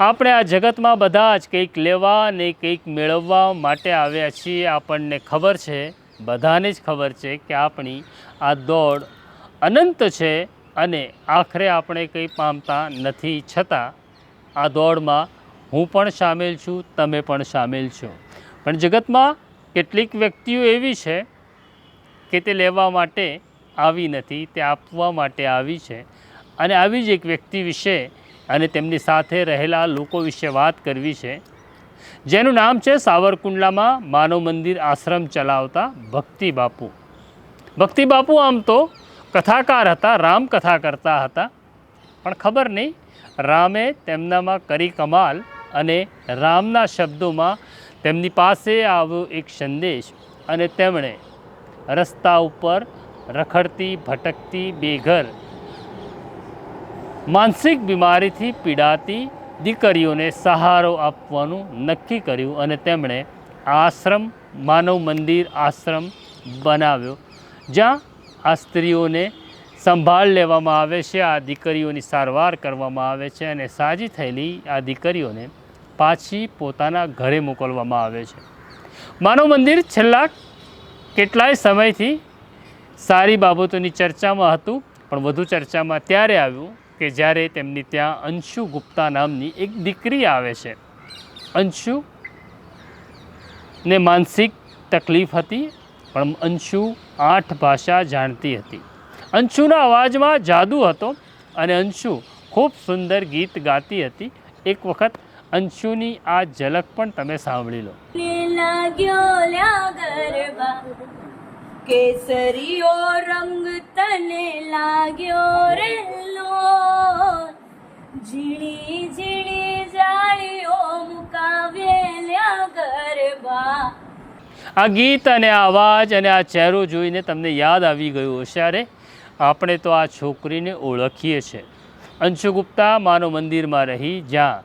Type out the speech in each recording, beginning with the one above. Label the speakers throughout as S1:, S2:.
S1: આપણે આ જગતમાં બધા જ કંઈક લેવા ને કંઈક મેળવવા માટે આવ્યા છીએ. આપણને ખબર છે, બધાને જ ખબર છે કે આપણી આ દોડ અનંત છે અને આખરે આપણે કંઈ પામતા નથી. છતાં આ દોડમાં હું પણ સામેલ છું, તમે પણ સામેલ છો. પણ જગતમાં કેટલીક વ્યક્તિઓ એવી છે કે તે લેવા માટે આવી નથી, તે આપવા માટે આવી છે. અને આવી જ એક વ્યક્તિ વિશે અને તેમની સાથે રહેલા લોકો વિશે વાત કરવી છે. જેનું નામ છે સાવરકુંડલામાં માનવ મંદિર આશ્રમ ચલાવતા ભક્તિ બાપુ. ભક્તિ બાપુ આમ તો કથાકાર હતા, રામ કથા કરતા હતા. પણ ખબર નહીં, રામે તેમનામાં કરી કમાલ અને રામના શબ્દોમાં તેમની પાસે આવ્યો એક સંદેશ અને તેમણે રસ્તા ઉપર રખડતી, ભટકતી બેઘર માનસિક બીમારીથી પીડાતી દીકરીઓને સહારો આપવાનું નક્કી કર્યું અને તેમણે આશ્રમ, માનવ મંદિર આશ્રમ બનાવ્યો, જ્યાં આ સ્ત્રીઓને સંભાળ લેવામાં આવે છે, આ દીકરીઓની સારવાર કરવામાં આવે છે અને સાજી થયેલી આ દીકરીઓને પાછી પોતાના ઘરે મોકલવામાં આવે છે. માનવ મંદિર છેલ્લા કેટલાય સમયથી સારી બાબતોની ચર્ચામાં હતું, પણ વધુ ચર્ચામાં ત્યારે આવ્યું કે જ્યારે તેમની ત્યાં અંશુ ગુપ્તા નામની એક દીકરી આવે છે. અંશુ ને માનસિક તકલીફ હતી, પણ અંશુ આઠ ભાષા જાણતી હતી. અંશુના અવાજમાં જાદુ હતો અને અંશુ ખૂબ સુંદર ગીત ગાતી હતી. એક વખત અંશુની આ ઝલક પણ તમે સાંભળી લો.
S2: કેસરીઓ રંગ તને લાગ્યો રે ઝીણી ઝીણી જાળીઓ મુકાવેલ્યા ગરબા.
S1: આ ગીત અને આ અવાજ અને આ ચહેરો જોઈને તમને યાદ આવી ગયું હશે. અરે, આપણે તો આ છોકરીને ઓળખીએ છીએ અંશુ ગુપ્તા માનવ મંદિરમાં રહી, જ્યાં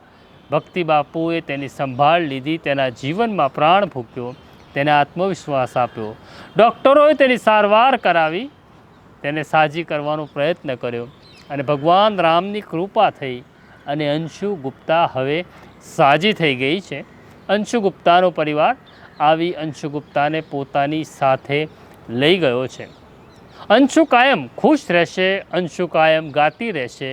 S1: ભક્તિ બાપુએ તેની સંભાળ લીધી, તેના જીવનમાં પ્રાણ ફૂક્યો, તેને આત્મવિશ્વાસ આપ્યો. ડૉક્ટરોએ તેની સારવાર કરાવી, તેને સાજી કરવાનો પ્રયત્ન કર્યો. અને ભગવાન રામની કૃપા થઈ અને અંશુ ગુપ્તા હવે સાજી થઈ ગઈ છે. અંશુ ગુપ્તાનો પરિવાર આવી અંશુ ગુપ્તાને પોતાની સાથે લઈ ગયો છે. અંશુ કાયમ ખુશ રહેશે, અંશુ કાયમ ગાતી રહેશે,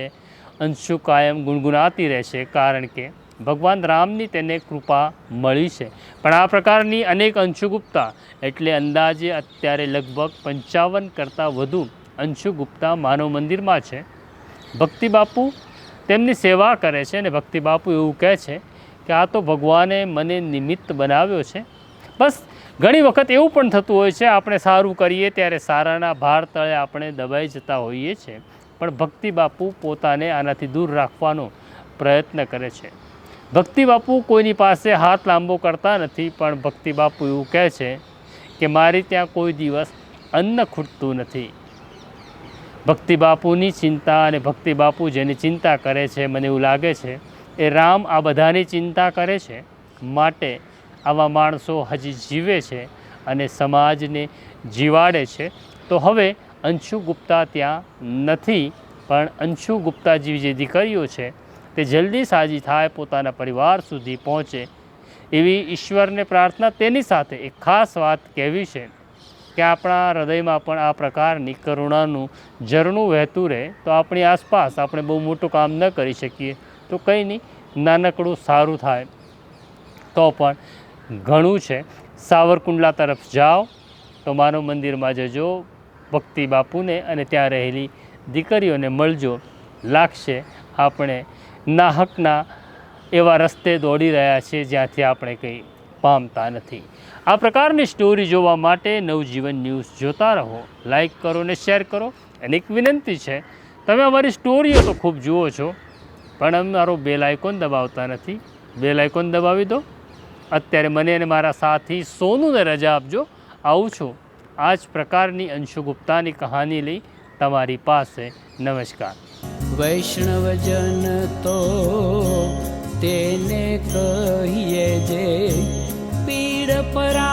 S1: અંશુ કાયમ ગુણગુનાતી રહેશે કારણ કે ભગવાન રામની તેને કૃપા મળી છે. પણ આ પ્રકારની અનેક અંશુ ગુપ્તા એટલે અંદાજે અત્યારે લગભગ પંચાવન કરતાં વધુ અંશુ ગુપ્તા માનવ મંદિરમાં છે. ભક્તિ બાપુ તેમની સેવા કરે છે અને ભક્તિ બાપુ એવું કહે છે કે આ તો ભગવાને મને નિમિત્ત બનાવ્યો છે. બસ ઘણી વખત એવું પણ થતું હોય છે, આપણે સારું કરીએ ત્યારે સારાના ભાર તળે આપણે દબાઈ જતા હોઈએ છીએ પણ ભક્તિ બાપુ પોતાને આનાથી દૂર રાખવાનો પ્રયત્ન કરે છે. ભક્તિ બાપુ કોઈની પાસે હાથ લાંબો કરતા નથી, પણ ભક્તિ બાપુ એવું કહે છે કે મારી ત્યાં કોઈ દિવસ અન્ન ખૂટતું નથી. ભક્તિ બાપુની ચિંતા અને ભક્તિ બાપુ જેની ચિંતા કરે છે, મને એવું લાગે છે, એ રામ આ બધાની ચિંતા કરે છે? માટે આવા માણસો હજી જીવે છે અને સમાજને જીવાડે છે. તો હવે અંશુ ગુપ્તા ત્યાં નથી, પણ અંશુ ગુપ્તાજી જે દીકરીઓ છે, તે જલ્દી સાજી થાય, પોતાના પરિવાર સુધી પહોંચે. એવી ઈશ્વરને પ્રાર્થના તેની સાથે એક ખાસ વાત કહેવી છે. કે આપણા હૃદયમાં પણ આ પ્રકારની કરુણાનું ઝરણું વહેતું રહે, તો આપણી આસપાસ આપણે બહુ મોટું કામ ન કરી શકીએ. તો કંઈ નહીં, નાનકડું સારું થાય. તો પણ ઘણું છે. સાવરકુંડલા તરફ જાઓ, તો માનવ મંદિરમાં જજો, ભક્તિ બાપુને અને ત્યાં રહેલી દીકરીઓને મળજો. લાગશે આપણે નાહકના એવા રસ્તે દોડી રહ્યા છીએ જ્યાંથી આપણે કંઈ પામતા નથી. આ પ્રકારની સ્ટોરી જોવા માટે નવજીવન ન્યૂઝ જોતા રહો. લાઇક કરો ને શેર કરો. અને એક વિનંતી છે, તમે અમારી સ્ટોરીઓ તો ખૂબ જુઓ છો, પણ અમારો બેલ આઇકોન દબાવતા નથી. બેલ આઇકોન દબાવી દો. અત્યારે મને અને મારા સાથી સોનુને રજા આપજો. આવું છું. આ જ પ્રકારની અંશુ ગુપ્તાની કહાની લઈ તમારી પાસે નમસ્કાર.
S3: વૈષ્ણવજન તો તેને કહીએ જે but I